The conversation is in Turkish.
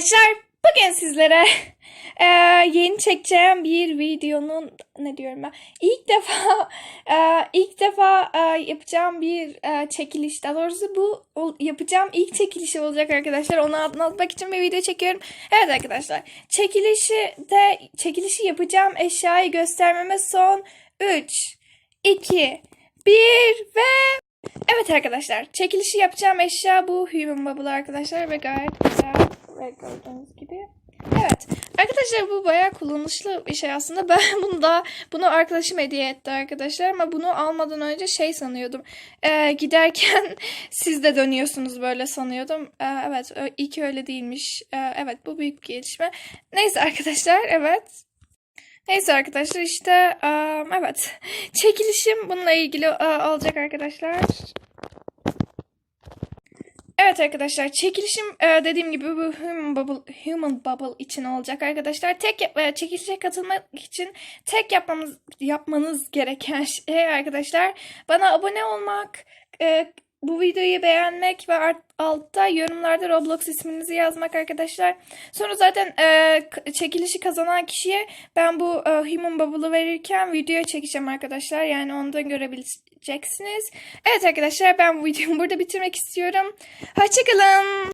arkadaşlar bugün sizlere eee, yeni çekeceğim bir videonun ne diyorum ben ilk defa eee, ilk defa eee, yapacağım bir eee, çekiliş. Daha doğrusu bu ol- yapacağım ilk çekilişi olacak arkadaşlar. Onu anlatmak için bir video çekiyorum. Evet arkadaşlar çekilişi de çekilişi yapacağım eşyayı göstermeme son 3 2 1 ve Evet arkadaşlar, çekilişi yapacağım eşya bu Human Bubble arkadaşlar ve gayet güzel ve gördüğünüz gibi. Evet, arkadaşlar bu bayağı kullanışlı bir şey aslında. Ben bunu da bunu arkadaşım hediye etti arkadaşlar ama bunu almadan önce şey sanıyordum. Ee, giderken siz de dönüyorsunuz böyle sanıyordum. Ee, evet, iyi ki öyle değilmiş. Ee, evet, bu büyük bir gelişme. Neyse arkadaşlar, evet. Neyse arkadaşlar işte evet çekilişim bununla ilgili uh, olacak arkadaşlar. Evet arkadaşlar çekilişim uh, dediğim gibi bu Human Bubble, Human Bubble için olacak arkadaşlar. Tek uh, çekilişe katılmak için tek yapmamız yapmanız gereken şey arkadaşlar bana abone olmak, bu videoyu beğenmek ve art- altta yorumlarda Roblox isminizi yazmak arkadaşlar. Sonra zaten e, çekilişi kazanan kişiye ben bu e, Human Bubble'ı verirken video çekeceğim arkadaşlar. Yani onu da görebileceksiniz. Evet arkadaşlar ben bu videomu burada bitirmek istiyorum. Hoşçakalın.